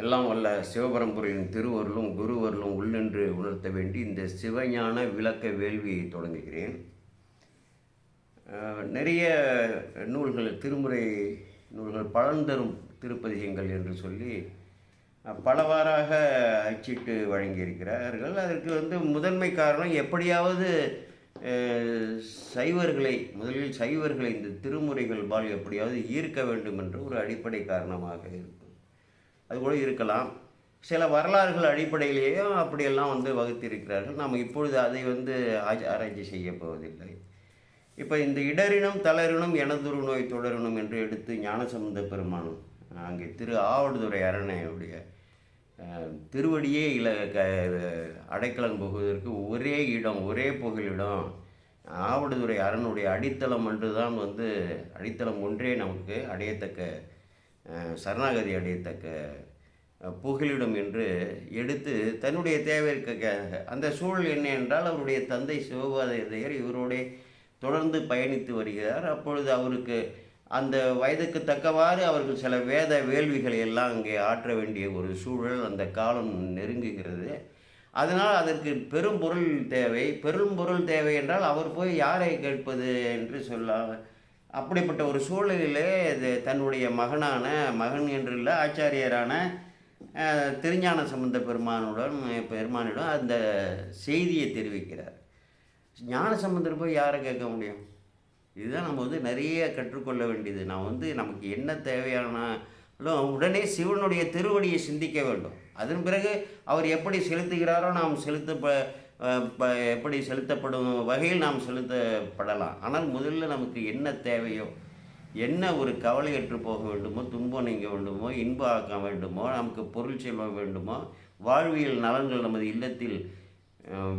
எல்லாம் வல்ல சிவபரம்புரையின் திருவருளும் குருவருளும் உள்ளென்று உணர்த்த வேண்டி இந்த சிவஞான விளக்க வேள்வியை தொடங்குகிறேன். நிறைய நூல்கள் திருமுறை நூல்கள் பழந்தரும் திருப்பதிகங்கள் என்று சொல்லி பலவாறாக அச்சிட்டு வழங்கியிருக்கிறார்கள். அதற்கு வந்து முதன்மை காரணம் எப்படியாவது சைவர்களை முதலில் சைவர்களை இந்த திருமுறைகள் பால் எப்படியாவது ஈர்க்க வேண்டும் என்ற ஒரு அடிப்படை காரணமாக இருக்கும் அது கூட இருக்கலாம். சில வரலாறுகள் அடிப்படையிலேயும் அப்படியெல்லாம் வந்து வகுத்திருக்கிறார்கள். நாம் இப்பொழுது அதை வந்து ஆஜ்- ஆராய்ச்சி செய்ய போவதில்லை. இப்போ இந்த இடரினும் தளரினும் எனதுரு நோய் தொடரணும் என்று எடுத்து ஞானசம்பந்த பெருமான் அங்கே திரு ஆவடுதுறை அரணையுடைய திருவடியே இல க அடைக்கலம் போகுவதற்கு ஒரே இடம் ஒரே புகலிடம். ஆவடுதுறை அரணுடைய அடித்தளம் ஒன்றுதான் வந்து அடித்தளம் ஒன்றே நமக்கு அடையத்தக்க சரணாகதி அடையத்தக்க அஹ், புகலிடம் என்று எடுத்து தன்னுடைய தேவைக்கு அந்த சூழல் என்ன என்றால் அவருடைய தந்தை சிவபாதையர் இவரோட தொடர்ந்து பயணித்து வருகிறார். அப்பொழுது அவருக்கு அந்த வயதுக்கு தக்கவாறு அவர்கள் சில வேத வேள்விகளை எல்லாம் அங்கே ஆற்ற வேண்டிய ஒரு சூழல் அந்த காலம் நெருங்குகிறது. அதனால் அதற்கு பெரும் பொருள் தேவை. பெரும் பொருள் தேவை என்றால் அவர் போய் யாரை கேட்பது என்று சொல்ல அப்படிப்பட்ட ஒரு சூழலிலே இது தன்னுடைய மகனான மகன் என்று இல்லை ஆச்சாரியரான திருஞான சம்பந்த பெருமானுடன் பெருமானிடம் அந்த செய்தியை தெரிவிக்கிறார். ஞான சம்பந்தர் போய் யாரை கேட்க முடியும்? இதுதான் நம்ம வந்து நிறைய கற்றுக்கொள்ள வேண்டியது. நான் வந்து நமக்கு என்ன தேவையானாலும் உடனே சிவனுடைய திருவடியை சிந்திக்க வேண்டும். அதன் பிறகு அவர் எப்படி செலுத்துகிறாரோ நாம் செலுத்த எப்படி செலுத்தப்படும் வகையில் நாம் செலுத்தப்படலாம். ஆனால் முதல்ல நமக்கு என்ன தேவையோ என்ன ஒரு கவலையற்று போக வேண்டுமோ துன்பம் நீங்க வேண்டுமோ இன்பம் ஆக்க வேண்டுமோ நமக்கு பொருள் செல்வம் வேண்டுமோ வாழ்வியல் நலன்கள் நமது இல்லத்தில்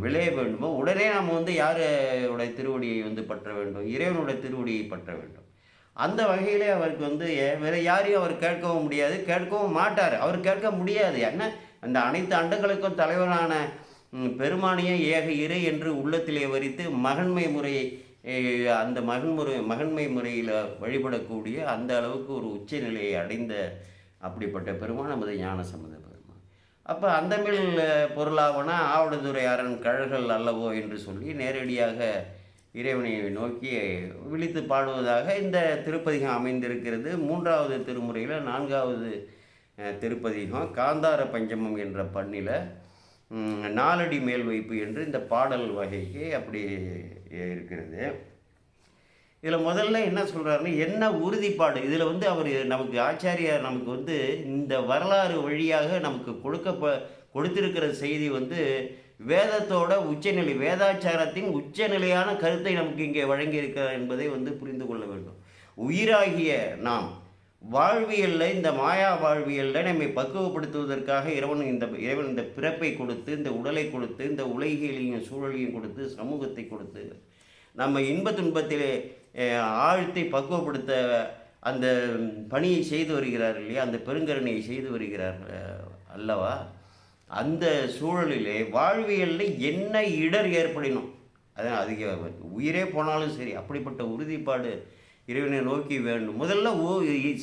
விளைய வேண்டுமோ உடனே நாம் வந்து யாருடைய திருவடியை வந்து பற்ற வேண்டும்? இறைவனுடைய திருவடியை பற்ற வேண்டும். அந்த வகையிலே அவருக்கு வந்து வேறு வேற யாரையும் அவர் கேட்கவும் முடியாது. கேட்கவும் மாட்டார். அவர் கேட்க முடியாது. என்ன? அந்த அனைத்து அண்டங்களுக்கும் தலைவரான பெருமானிய ஏக இறை என்று உள்ளத்திலே வரித்து மகன்மை முறையை அந்த அந்த மகன்முறை மகன்மை முறையில் வழிபடக்கூடிய அந்த அளவுக்கு ஒரு உச்சநிலையை அடைந்த அப்படிப்பட்ட பெருமான் நமது ஞான சம்மத பெருமான். அப்போ அந்தமிழ் பொருளாவன ஆவடுதுறை அரண் கழல்கள் அல்லவோ என்று சொல்லி நேரடியாக இறைவனை நோக்கி விழித்து பாடுவதாக இந்த திருப்பதிகம் அமைந்திருக்கிறது. மூன்றாவது திருமுறையில் நான்காவது திருப்பதிகம் காந்தார பஞ்சமம் என்ற பண்ணில் நாலடி மேல் வைப்பு என்று இந்த பாடல் வகைக்கு அப்படி இருக்கிறது. இதில் முதல்ல என்ன சொல்கிறாருன்னா என்ன உறுதிப்பாடு? இதில் வந்து அவர் நமக்கு ஆச்சாரியார் நமக்கு வந்து இந்த வரலாறு வழியாக நமக்கு கொடுக்க கொடுத்திருக்கிற செய்தி வந்து வேதத்தோட உச்சநிலை வேதாச்சாரத்தின் உச்சநிலையான கருத்தை நமக்கு இங்கே வழங்கியிருக்கிறார் என்பதை வந்து புரிந்து கொள்ள வேண்டும். உயிராகிய நாம் வாழ்வியலில் இந்த மாயா வாழ்வியலில் நம்மை பக்குவப்படுத்துவதற்காக இறைவன் இந்த இறைவன் இந்த பிறப்பை கொடுத்து இந்த உடலை கொடுத்து இந்த உலகியலையும் சூழலையும் கொடுத்து சமூகத்தை கொடுத்து நம்ம இன்ப துன்பத்திலே ஆழ்த்தி பக்குவப்படுத்த அந்த பணியை செய்து வருகிறார் இல்லையா? அந்த பெருங்கருணையை செய்து வருகிறார் அல்லவா? அந்த சூழலிலே வாழ்வியலில் என்ன இடர் ஏற்படணும் அதான் அதிக உயிரே போனாலும் சரி அப்படிப்பட்ட உறுதிப்பாடு இறைவனை நோக்கி வேண்டும். முதல்ல ஓ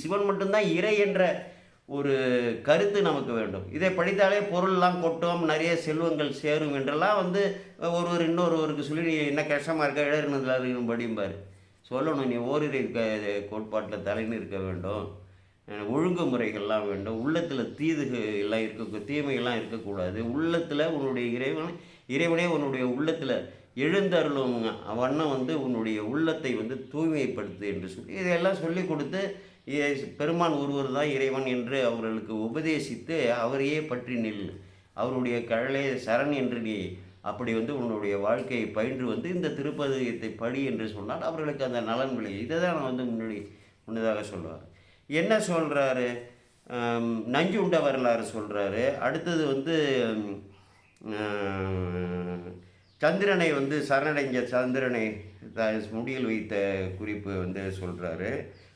சிவன் மட்டும்தான் இறை என்ற ஒரு கருத்து நமக்கு வேண்டும். இதை படித்தாலே பொருள்லாம் கொட்டும் நிறைய செல்வங்கள் சேரும் என்றெல்லாம் வந்து ஒருவர் இன்னொருவருக்கு சொல்லி நீ என்ன கஷ்டமாக இருக்க? இழறினதில் படிம்பார் சொல்லணும் நீ ஓரிரை இருக்க கோட்பாட்டில் தலைன்னு இருக்க வேண்டும். ஒழுங்குமுறைகள்லாம் வேண்டும். உள்ளத்தில் தீதுகள் எல்லாம் இருக்க தீமைகள்லாம் இருக்கக்கூடாது. உள்ளத்தில் உன்னுடைய இறைவன் இறைவனே உன்னுடைய உள்ளத்தில் எழுந்தருளுங்க. வண்ணம் வந்து உன்னுடைய உள்ளத்தை வந்து தூய்மைப்படுத்து என்று சொல்லி இதையெல்லாம் சொல்லி கொடுத்து பெருமான் ஒருவர் தான் இறைவன் என்று அவர்களுக்கு உபதேசித்து அவரையே பற்றி நில் அவருடைய கழலே சரண் என்று நீ அப்படி வந்து உன்னுடைய வாழ்க்கையை பயின்று வந்து இந்த திருப்பதிகத்தை படி என்று சொன்னால் அவர்களுக்கு அந்த நலன் விளை இதை தான் நான் வந்து முன்னாடி முன்னதாக சொல்லுவார். என்ன சொல்கிறாரு நஞ்சு உண்ட வரலாறு சொல்கிறாரு அடுத்தது வந்து சந்திரனை வந்து சரணடைஞ்ச சந்திரனை த- முடியில் வைத்த குறிப்பு வந்து சொல்கிறாரு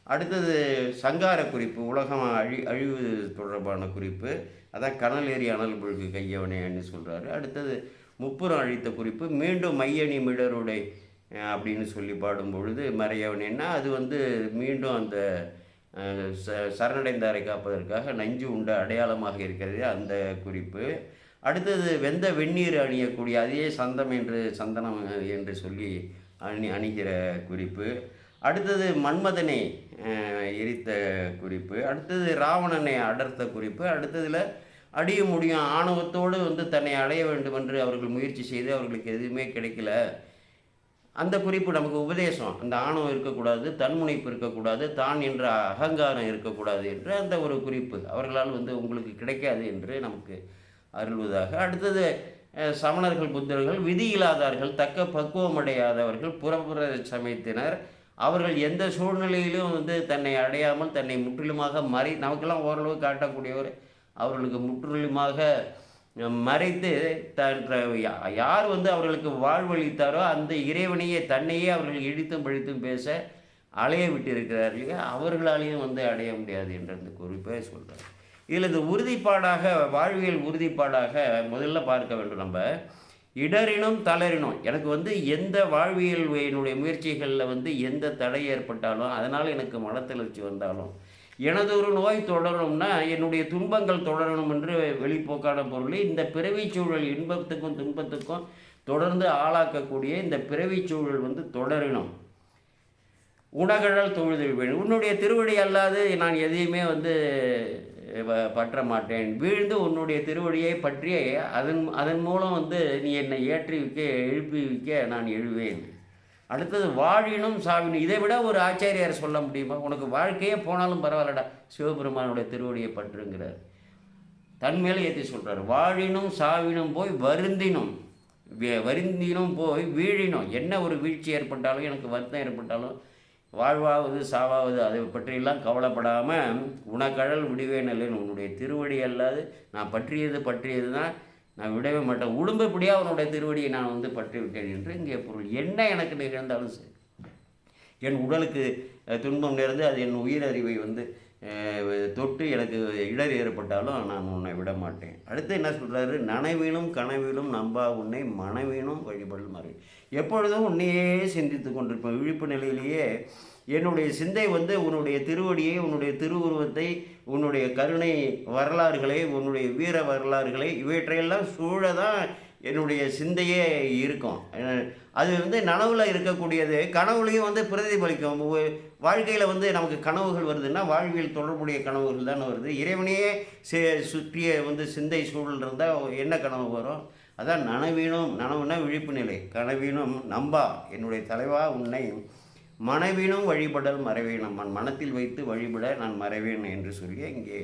அடுத்தது சங்கார குறிப்பு உலகம் அழி அழிவு தொடர்பான குறிப்பு. அதான் கனல் ஏறி அனல் புழுகு கையவனேன்னு சொல்கிறாரு அடுத்தது முப்புறம் அழித்த குறிப்பு மீண்டும் மையணி மிடருடை அப்படின்னு சொல்லி பாடும் பொழுது மறையவனேன்னா அது வந்து மீண்டும் அந்த ச சரணடைந்தாரை காப்பதற்காக நஞ்சு உண்ட அடையாளமாக இருக்கிறது அந்த குறிப்பு. அடுத்தது வெந்த வெந்நீர் அணியக்கூடிய அதே சந்தம் என்று சந்தனம் என்று சொல்லி அணி அணிகிற குறிப்பு. அடுத்தது மன்மதனை எரித்த குறிப்பு. அடுத்தது ராவணனை அடர்த்த குறிப்பு. அடுத்ததில் அடிய முடியும் ஆணவத்தோடு வந்து தன்னை அடைய வேண்டும் என்று அவர்கள் முயற்சி செய்து அவர்களுக்கு எதுவுமே கிடைக்கல. அந்த குறிப்பு நமக்கு உபதேசம். அந்த ஆணவம் இருக்கக்கூடாது தன்முனைப்பு இருக்கக்கூடாது தான் என்ற அகங்காரம் இருக்கக்கூடாது என்று அந்த ஒரு குறிப்பு. அவர்களால் வந்து உங்களுக்கு கிடைக்காது என்று நமக்கு அருள்வதாக. அடுத்தது சமணர்கள் புத்தர்கள் விதி இல்லாதார்கள் தக்க பக்குவமடையாதவர்கள் புறப்புற சமயத்தினர். அவர்கள் எந்த சூழ்நிலையிலும் வந்து தன்னை அடையாமல் தன்னை முற்றிலுமாக மறை நமக்கெல்லாம் ஓரளவு காட்டக்கூடியவர் அவர்களுக்கு முற்றிலுமாக மறைத்து தன் யா- யார் வந்து அவர்களுக்கு வாழ்வழித்தாரோ அந்த இறைவனையே தன்னையே அவர்கள் இழித்தும் பழித்தும் பேச அலைய விட்டிருக்கிறார்கள் அவர்களாலேயும் வந்து அடைய முடியாது என்ற அந்த குறிப்பை சொல்கிறார் இதில் இந்த உறுதிப்பாடாக வாழ்வியல் உறுதிப்பாடாக முதல்ல பார்க்க வேண்டும் நம்ம. இடரினும் தளரினும். எனக்கு வந்து எந்த வாழ்வியல் என்னுடைய முயற்சிகளில் வந்து எந்த தடை ஏற்பட்டாலும் அதனால் எனக்கு மனத்தளர்ச்சி வந்தாலும் எனது ஒரு நோய் தொடரணும்னா என்னுடைய துன்பங்கள் தொடரணும் என்று வெளிப்போக்கான பொருள் இந்த பிறவி சூழல் இன்பத்துக்கும் துன்பத்துக்கும் தொடர்ந்து ஆளாக்கக்கூடிய இந்த பிறவிச் சூழல் வந்து தொடரணும். உணகழல் தொழுதல் வேணும். உன்னுடைய திருவடி அல்லாது நான் எதையுமே வந்து பற்ற மாட்டேன். வீழ்ந்து உன்னுடைய திருவடியை பற்றி அதன் அதன் மூலம் வந்து நீ என்னை ஏற்றி வைக்க எழுப்பி வைக்க நான் எழுவேன். அடுத்தது வாழினும் சாவினும். இதை விட ஒரு ஆச்சாரியார் சொல்ல முடியுமா? உனக்கு வாழ்க்கையே போனாலும் பரவாயில்லடா. சிவபெருமானுடைய திருவடியை பற்றுங்கிறார். தன்மேல ஏற்றி சொல்கிறார் வாழினும் சாவினும் போய் வருந்தினும் வே- வருந்தினும் போய் வீழினும். என்ன ஒரு வீழ்ச்சி ஏற்பட்டாலும் எனக்கு வருத்தம் ஏற்பட்டாலும் வாழ்வாவது சாவாவது அதை பற்றியெல்லாம் கவலைப்படாமல் உனக்கழல் விடுவே நல்லேன் உன்னுடைய திருவடி அல்லாது நான் பற்றியது பற்றியது தான் நான் விடவே மாட்டேன். உடும்பப்படியாக உன்னுடைய திருவடியை நான் வந்து பற்றி விட்டேன் என்று இங்கே பொருள். என்ன எனக்கு நிகழ்ந்தாலும் சரி. என் உடலுக்கு துன்பம் நேர்ந்து அது என் உயிரறிவை வந்து தொட்டு எனக்கு இடர் ஏற்பட்டாலும் நான் உன்னை விட மாட்டேன். அடுத்து என்ன சொல்கிறாரு நனவிலும் கனவிலும் நம்பா உன்னை மனவிலும் வழிபடல் மாறி. எப்பொழுதும் உன்னையே சிந்தித்து கொண்டிருப்பேன். விழிப்பு நிலையிலேயே என்னுடைய சிந்தை வந்து உன்னுடைய திருவடியை உன்னுடைய திருவுருவத்தை உன்னுடைய கருணை வரலாறுகளை உன்னுடைய வீர வரலாறுகளை இவற்றையெல்லாம் சூழ தான் என்னுடைய சிந்தையே இருக்கும். அது வந்து நனவில் இருக்கக்கூடியது கனவுலையும் வந்து பிரதிபலிக்கும். வாழ்க்கையில் வந்து நமக்கு கனவுகள் வருதுன்னா வாழ்வியல் தொடர்புடைய கனவுகள் தானே வருது. இறைவனையே சே சுற்றிய வந்து சிந்தை சூழல் இருந்தால் என்ன கனவு வரும்? அதான் நனவீனம் நனவுனா விழிப்பு நிலை. கனவீனம் நம்பா என்னுடைய தலைவா உன்னை மனைவினும் வழிபடல் மறைவேனும் நான் மனத்தில் வைத்து வழிபட நான் மறைவேன் என்று சொல்லி இங்கே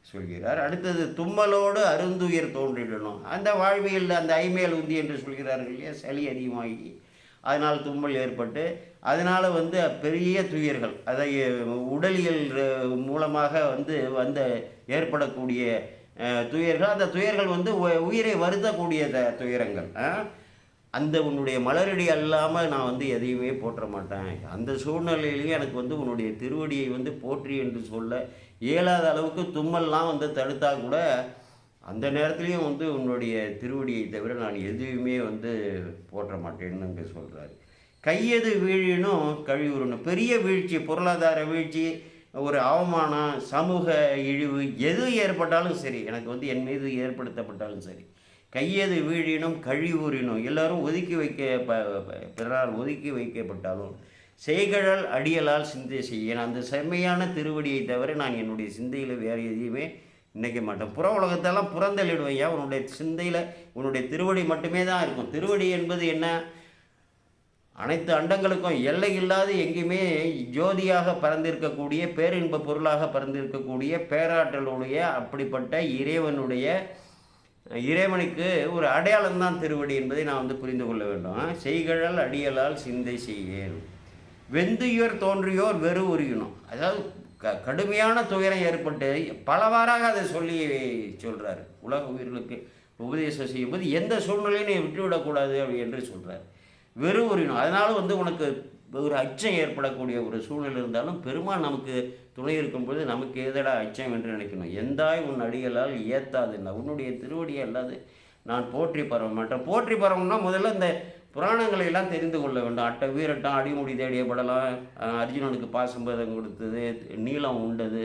சொல்கிறார். அடுத்தது தும்மலோடு அருந்துயிர் தோன்றிடணும். அந்த வாழ்வியல் அந்த ஐமேல் உந்தி என்று சொல்கிறார்கள் இல்லையா? சளி அதிகமாகி அதனால் தும்மல் ஏற்பட்டு அதனால் வந்து பெரிய துயர்கள் அதை உடலியல் மூலமாக வந்து வந்த ஏற்படக்கூடிய துயர்கள். அந்த துயர்கள் வந்து உயிரை வருத்தக்கூடிய த- துயரங்கள் அந்த உன்னுடைய மலரடி அல்லாமல் நான் வந்து எதையுமே போற்ற மாட்டேன். அந்த சூழ்நிலையிலேயே எனக்கு வந்து உன்னுடைய திருவடியை வந்து போற்றி என்று சொல்ல இயலாத அளவுக்கு தும்மல்லாம் வந்து தடுத்தால் கூட அந்த நேரத்துலையும் வந்து உன்னுடைய திருவடியை தவிர நான் எதுவுமே வந்து போற்ற மாட்டேன்னு சொல்கிறாரு கையது வீழினும் கழிவுறணும் பெரிய வீழ்ச்சி பொருளாதார வீழ்ச்சி ஒரு அவமானம் சமூக இழிவு எது ஏற்பட்டாலும் சரி எனக்கு வந்து என் மீது ஏற்படுத்தப்பட்டாலும் சரி கையது வீழினும் கழிவுறினும் எல்லாரும் ஒதுக்கி வைக்க ப- பிறரால் ஒதுக்கி வைக்கப்பட்டாலும் செய்கழல் அடியலால் சிந்தை செய்யேன் அந்த செம்மையான திருவடியை தவிர நான் என்னுடைய சிந்தையில் வேறு எதையுமே நினைக்க மாட்டேன். புற உலகத்தெல்லாம் புறந்தள்ளிடுவேன் ஏன் உன்னுடைய சிந்தையில் உன்னுடைய திருவடி மட்டுமே தான் இருக்கும். திருவடி என்பது என்ன? அனைத்து அண்டங்களுக்கும் எல்லை இல்லாது எங்கேயுமே ஜோதியாக பறந்திருக்கக்கூடிய பேரின்ப பொருளாக பறந்திருக்கக்கூடிய பேராற்றலுடைய அப்படிப்பட்ட இறைவனுடைய இறைவனுக்கு ஒரு அடையாளம் தான் திருவடி என்பதை நான் வந்து புரிந்து கொள்ள வேண்டும். செய்கழல் அடியலால் சிந்தை செய்யேன். வெந்துயர் தோன்றியோர் வெறு உரியணும் அதாவது க கடுமையான துயரம் ஏற்பட்டு பலவாறாக அதை சொல்லி சொல்கிறார் உலக உயிர்களுக்கு உபதேசம் செய்யும்போது எந்த சூழ்நிலையும் நீ விட்டுவிடக்கூடாது அப்படி என்று சொல்கிறார் வெறு உரியணும் அதனால வந்து உனக்கு ஒரு அச்சம் ஏற்படக்கூடிய ஒரு சூழ்நிலை இருந்தாலும் பெருமாள் நமக்கு துணை இருக்கும்பொழுது நமக்கு எதடா அச்சம் என்று நினைக்கணும். எந்தாய் உன் அடிகளால் ஏத்தாது. என்ன உன்னுடைய திருவடியை அல்லாது நான் போற்றி பரவ மாட்டேன். போற்றி பரவணும்னா முதல்ல இந்த புராணங்களை எல்லாம் தெரிந்து கொள்ள வேண்டும். அட்டை வீரட்டம் அடிமுடி தேடிய படலாம் அர்ஜுனனுக்கு பாசம்பதம் கொடுத்தது நீளம் உண்டது.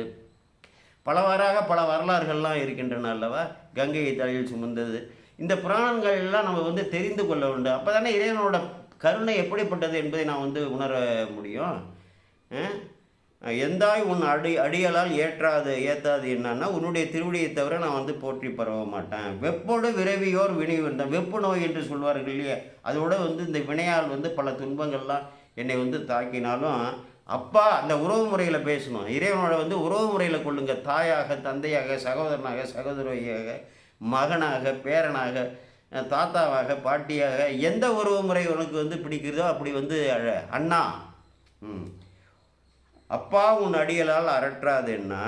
பலவாறாக பல வரலாறுகள்லாம் இருக்கின்றன அல்லவா? கங்கையை தலையில் சுமந்தது. இந்த புராணங்கள் எல்லாம் நம்ம வந்து தெரிந்து கொள்ள வேண்டும். அப்போ தானே இறைவனோட கருணை எப்படிப்பட்டது என்பதை நான் வந்து உணர முடியும். எந்தாய் உன் அடி அடியலால் ஏற்றாது ஏற்றாது என்னன்னா உன்னுடைய திருவிடியை தவிர நான் வந்து போற்றி பரவ மாட்டேன். வெப்போடு விரைவியோர் வினை வந்த வெப்பு நோய் என்று சொல்வார்கள் இல்லையா? அதோட வந்து இந்த வினையால் வந்து பல துன்பங்கள்லாம் என்னை வந்து தாக்கினாலும் அப்பா அந்த உறவு முறையில் பேசணும். இறைவனோட வந்து உறவு முறையில் கொள்ளுங்க. தாயாக தந்தையாக சகோதரனாக சகோதரியாக மகனாக பேரனாக தாத்தாவாக பாட்டியாக எந்த உறவு முறை உனக்கு வந்து பிடிக்கிறதோ அப்படி வந்து அழ. அண்ணா. ம். அப்பா உன் அடியலால் அரற்றாதுன்னா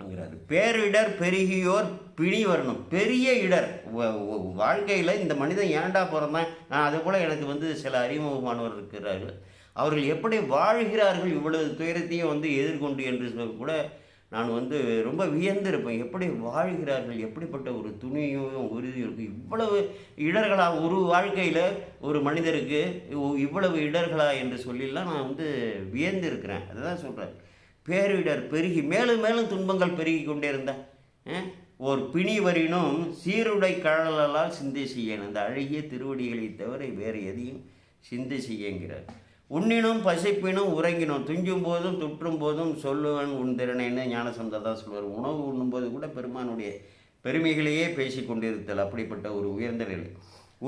ங்கிறாரு. பேரிடர் பெருகியோர் பிணி வரணும். பெரிய இடர். வாழ்க்கையில் இந்த மனிதன் ஏன்டா பிறந்தான்? நான் அது போல் எனக்கு வந்து சில அறிமுகமானவர் இருக்கிறார்கள். அவர்கள் எப்படி வாழ்கிறார்கள்? இவ்வளவு துயரத்தையும் வந்து எதிர்கொண்டு என்று சொல்ல கூட நான் வந்து ரொம்ப வியந்திருப்பேன். எப்படி வாழ்கிறார்கள்? எப்படிப்பட்ட ஒரு துணியும் உறுதியும் இருக்கும் இவ்வளவு இடர்களாக ஒரு வாழ்க்கையில் ஒரு மனிதருக்கு இவ்வளவு இடர்களா என்று சொல்லிலாம் நான் வந்து வியந்திருக்கிறேன். அதுதான் சொல்கிறேன் பேரிடர் பெருகி மேலும் மேலும் துன்பங்கள் பெருகி கொண்டே இருந்தேன் ஒரு பிணி வரினும் சீருடை கழலால் சிந்தி செய்யணும் இந்த அழகிய திருவடிகளை தவிர வேறு எதையும் சிந்தி செய்யுங்கிறார். உண்ணினும் பசிப்பினும் உறங்கினும். துஞ்சும் போதும் துற்றும் போதும் சொல்லுவன் உன் திறனைன்னு ஞானசந்தர் தான் சொல்வார். உணவு உண்ணும்போது கூட பெருமானுடைய பெருமைகளையே பேசி கொண்டிருத்தல் அப்படிப்பட்ட ஒரு உயர்ந்த நிலை.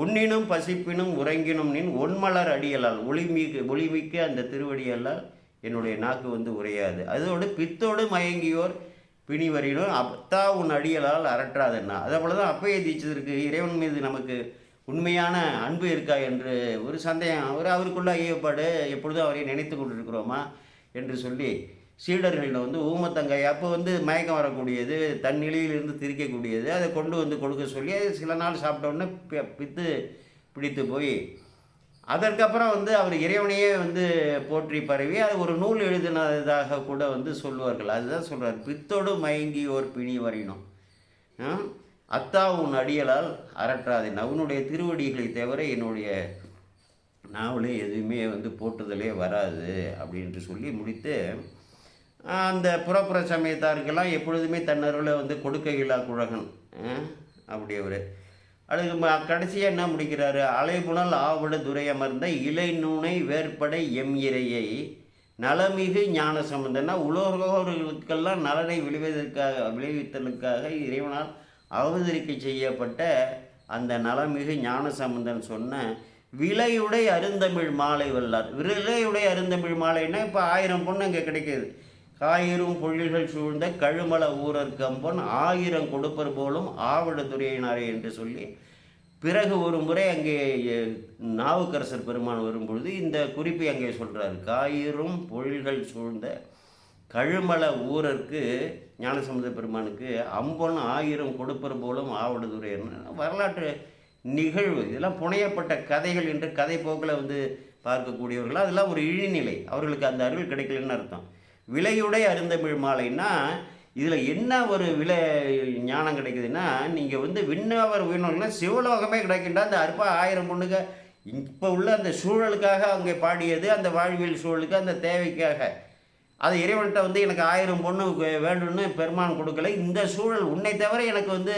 உண்ணினும் பசிப்பினும் உறங்கினும் நின் ஒன்மலர் அடியலால் ஒளிமிக்க ஒளிமிக்க அந்த திருவடியெல்லாம் என்னுடைய நாக்கு வந்து உரையாது. அதோடு பித்தோடு மயங்கியோர் பிணிவரினும் அத்தா உன் அடியலால் அரற்றாதன்னா அதே போல தான் அப்பைய தீட்சிதருக்கு இறைவன் மீது நமக்கு உண்மையான அன்பு இருக்கா என்று ஒரு சந்தேகம். அவர் அவருக்குள்ள ஐயப்பாடு எப்பொழுதும் அவரை நினைத்து கொண்டிருக்கிறோமா என்று சொல்லி சீடர்களில் வந்து ஊமத்தங்கை அப்போ வந்து மயக்கம் வரக்கூடியது தன் நிலையிலிருந்து திரிக்கக்கூடியது அதை கொண்டு வந்து கொடுக்க சொல்லி சில நாள் சாப்பிட்ட உடனே பித்து பிடித்து போய் அதற்கப்புறம் வந்து அவர் இறைவனையே வந்து போற்றி பரவி அது ஒரு நூல் எழுதினதாக கூட வந்து சொல்லுவார்கள் அதுதான் சொல்கிறார் பித்தோடு ஒரு பிணி வரையணும் ஆ? அத்தா உன் அடியலால் அரற்றாதே அவனுடைய திருவடிகளை தவிர என்னுடைய நாவலே எதுவுமே வந்து போட்டுதலே வராது அப்படின்ட்டு சொல்லி முடித்து அந்த புறப்புற சமயத்தாருக்கெல்லாம் எப்பொழுதுமே தன்னருளை வந்து கொடுக்க இல்லா குழகன் அப்படி அவர் அதுக்கு கடைசியாக என்ன முடிக்கிறாரு? அலைபுணல் துரை அமர்ந்த இலை நூனை வேற்படை எம் இறையை. நலமிகு ஞான சம்பந்தன்னா உலோகர்களுக்கெல்லாம் நலனை விளைவதற்காக விளைவித்தலுக்காக இறைவனால் அவதரிக்க செய்யப்பட்ட அந்த நலமிகு ஞானசம்பந்தன் சொன்ன விலையுடை அருந்தமிழ் மாலை வல்லார். விலையுடை அருந்தமிழ் மாலைன்னா இப்போ ஆயிரம் பொண்ணு அங்கே கிடைக்கிது. காயிரும் பொழில்கள் சூழ்ந்த கழுமல ஊரர் கம்பன் ஆயிரம் கொடுப்பர் போலும் ஆவடு துறையினாரே என்று சொல்லி பிறகு ஒரு முறை அங்கே நாவுக்கரசர் பெருமான் வரும்பொழுது இந்த குறிப்பை அங்கே சொல்கிறார் காயிரும் பொழில்கள் சூழ்ந்த கழுமலை ஊரருக்கு ஞானசம்பந்த பெருமானுக்கு அம்பொன் ஆயிரம் கொடுப்பர் போலும் ஆவடுதுறை வரலாற்று நிகழ்வு. இதெல்லாம் புனையப்பட்ட கதைகள் என்று கதை போக்கில் வந்து பார்க்கக்கூடியவர்கள். அதெல்லாம் ஒரு இழிநிலை. அவர்களுக்கு அந்த அருள் கிடைக்கலன்னு அர்த்தம். விலையுடை அருந்தமிழ் மாலைன்னா இதில் என்ன ஒரு விலை ஞானம் கிடைக்குதுன்னா நீங்கள் வந்து விண்ணவர் உயிரினம்னா சிவலோகமே கிடைக்கின்ற அந்த அற்ப ஆயிரம் பொண்ணுங்க. இப்போ உள்ள அந்த சூழலுக்காக அவங்க பாடியது அந்த வாழ்வியல் சூழலுக்கு அந்த தேவைக்காக. அது இறைவன்கிட்ட வந்து எனக்கு ஆயிரம் பொண்ணு வேண்டும்னு பெருமான் கொடுக்கல. இந்த சூழல் உன்னை தவிர எனக்கு வந்து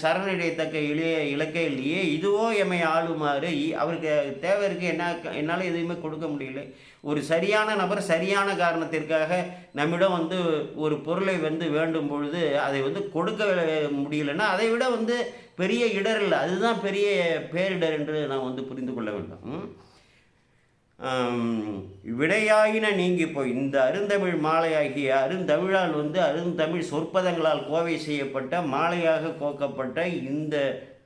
சரணடையத்தக்க இளைய இலக்கே இல்லையே. இதுவோ எம்மை ஆளுமாறு. அவருக்கு தேவை இருக்கு. என்ன என்னால் எதுவுமே கொடுக்க முடியல. ஒரு சரியான நபர் சரியான காரணத்திற்காக நம்மிடம் வந்து ஒரு பொருளை வந்து வேண்டும் பொழுது அதை வந்து கொடுக்க முடியலன்னா அதை விட வந்து பெரிய இடர் இல்லை. அதுதான் பெரிய பேரிடர் என்று நாம் வந்து புரிந்து கொள்ள வேண்டும். விடையாயின நீங்கி போய். இந்த அருந்தமிழ் மாலையாகிய அருந்தமிழால் வந்து அருந்தமிழ் சொற்பதங்களால் கோவை செய்யப்பட்ட மாலையாக கோக்கப்பட்ட இந்த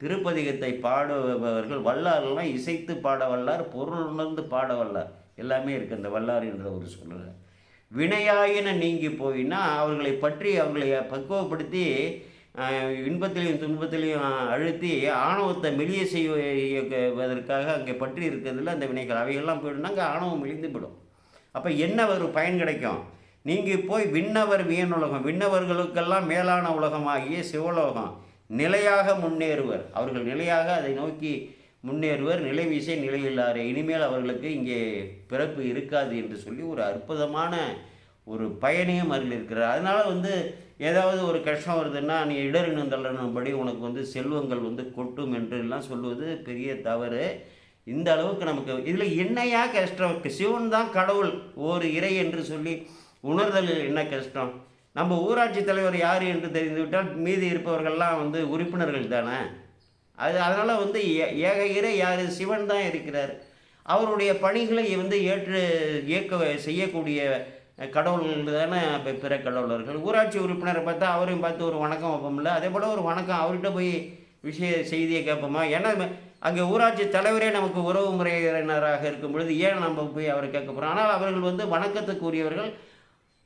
திருப்பதிகத்தை பாடுபவர்கள் வல்லாரெல்லாம் இசைத்து பாட வல்லார் பொருள் உணர்ந்து பாட வல்லார். எல்லாமே இருக்குது அந்த வல்லார் என்ற ஒரு சொல்லல வினையாயின நீங்கி போயினா அவர்களை பற்றி அவர்களை பக்குவப்படுத்தி இன்பத்திலையும் துன்பத்திலையும் அழுத்தி ஆணவத்தை மெலிய செய்வதற்காக அங்கே பற்றி இருக்கிறதுல அந்த வினைகள். அவையெல்லாம் போயிடும்னா அங்கே ஆணவம் மெலிந்து போயிடும். அப்போ என்ன ஒரு பயன் கிடைக்கும்? நீங்கள் போய் விண்ணவர் வியனுலகம் விண்ணவர்களுக்கெல்லாம் மேலான உலகமாகிய சிவலோகம் நிலையாக முன்னேறுவர். அவர்கள் நிலையாக அதை நோக்கி முன்னேறுவர். நிலை வீசை நிலையில்லாரே இனிமேல் அவர்களுக்கு இங்கே பிறப்பு இருக்காது என்று சொல்லி ஒரு அற்புதமான ஒரு பயனையும் அருள் இருக்கிறார் அதனால் வந்து ஏதாவது ஒரு கஷ்டம் வருதுன்னா நீ இடறினும் தள்ளணும்படி உனக்கு வந்து செல்வங்கள் வந்து கொட்டும் என்று எல்லாம் சொல்லுவது பெரிய தவறு. இந்த அளவுக்கு நமக்கு இதில் என்னையா கஷ்டம்? சிவன் தான் கடவுள் ஒரு இறை என்று சொல்லி உணர்தல் என்ன கஷ்டம்? நம்ம ஊராட்சி தலைவர் யார் என்று தெரிந்துவிட்டால் மீதி இருப்பவர்கள்லாம் வந்து உறுப்பினர்கள் தானே. அது அதனால் வந்து ஏ- ஏக இறை யார்? சிவன் தான் இருக்கிறார். அவருடைய பணிகளை வந்து ஏற்று இயக்க செய்யக்கூடிய கடவுள்கள் தானே இப்போ பிற கடவுளர்கள். ஊராட்சி உறுப்பினரை பார்த்தா அவரையும் பார்த்து ஒரு வணக்கம் வைப்போம்ல. அதே போல் ஒரு வணக்கம் அவர்கிட்ட போய் விஷய செய்தியை கேட்போமா? ஏன்னா அங்கே ஊராட்சி தலைவரே நமக்கு உறவு முறையினராக இருக்கும் பொழுது ஏன் நம்ம போய் அவரை கேட்க போகிறோம் ஆனால் அவர்கள் வந்து வணக்கத்துக்குரியவர்கள்.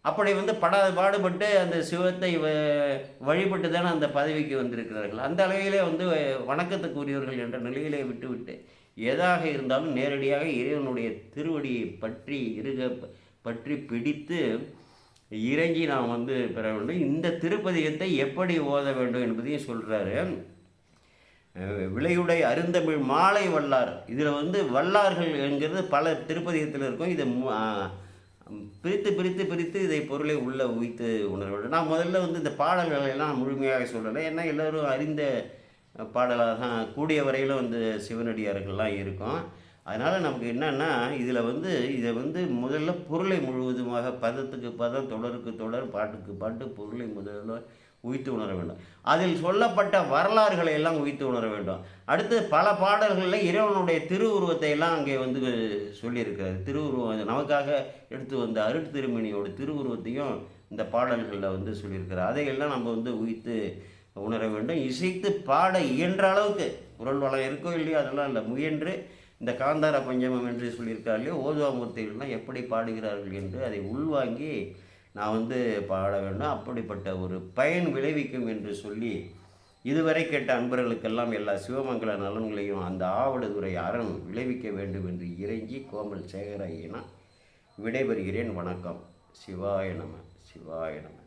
அப்படி வந்து படாத பாடுபட்டு அந்த சிவத்தை வ- வழிபட்டு தானே அந்த பதவிக்கு வந்திருக்கிறார்கள். அந்த அளவிலே வந்து வணக்கத்துக்குரியவர்கள் என்ற நிலையிலே விட்டுவிட்டு எதாக இருந்தாலும் நேரடியாக இறைவனுடைய திருவடியை பற்றி இருக பற்றி பிடித்து இறங்கி நாம் வந்து பெற வேண்டும். இந்த திருப்பதிகத்தை எப்படி ஓத வேண்டும் என்பதையும் சொல்கிறாரு விலையுடை விளையுடை அருந்தமிழ் மாலை வல்லார். இதில் வந்து வல்லார்கள் என்கிறது பல திருப்பதிகத்தில் இருக்கும். இதை மு- பிரித்து பிரித்து பிரித்து இதை பொருளை உள்ளே உயித்து உணர வேண்டும். நான் முதல்ல வந்து இந்த பாடல்களை எல்லாம் முழுமையாக சொல்லலை. ஏன்னா எல்லோரும் அறிந்த பாடலாக தான் கூடிய வரையில் வந்து சிவனடியார்கள்லாம் இருக்கும். அதனால் நமக்கு என்னன்னா இதில் வந்து இதை வந்து முதல்ல பொருளை முழுவதுமாக பதத்துக்கு பதம் தொடருக்கு தொடர் பாட்டுக்கு பாட்டு பொருளை முதல்ல உயித்து உணர வேண்டும். அதில் சொல்லப்பட்ட வரலாறுகளை எல்லாம் உயித்து உணர வேண்டும். அடுத்து பல பாடல்களில் இறைவனுடைய திருவுருவத்தை எல்லாம் அங்கே வந்து சொல்லியிருக்கிறார். திருவுருவம் நமக்காக எடுத்து வந்த அருட்திருமணியோட திருவுருவத்தையும் இந்த பாடல்களில் வந்து சொல்லியிருக்கிறார். அதையெல்லாம் நம்ம வந்து உய்த்து உணர வேண்டும். இசைத்து பாட இயன்ற அளவுக்கு குரல் வளம் இருக்கோ இல்லையோ அதெல்லாம் இல்லை. முயன்று இந்த காந்தார பஞ்சமம் என்று சொல்லியிருக்கார் இல்லையோ ஓதுவாமூர்த்திகள்லாம் எப்படி பாடுகிறார்கள் என்று அதை உள்வாங்கி நான் வந்து பாட வேண்டும். அப்படிப்பட்ட ஒரு பயன் விளைவிக்கும் என்று சொல்லி இதுவரை கேட்ட அன்பர்களுக்கெல்லாம் எல்லா சிவமங்கல நலன்களையும் அந்த ஆவடுதுறை அரண் விளைவிக்க வேண்டும் என்று இறைஞ்சி கோமல் சேகராயினா விடைபெறுகிறேன். வணக்கம். சிவாய நம சிவாய நம.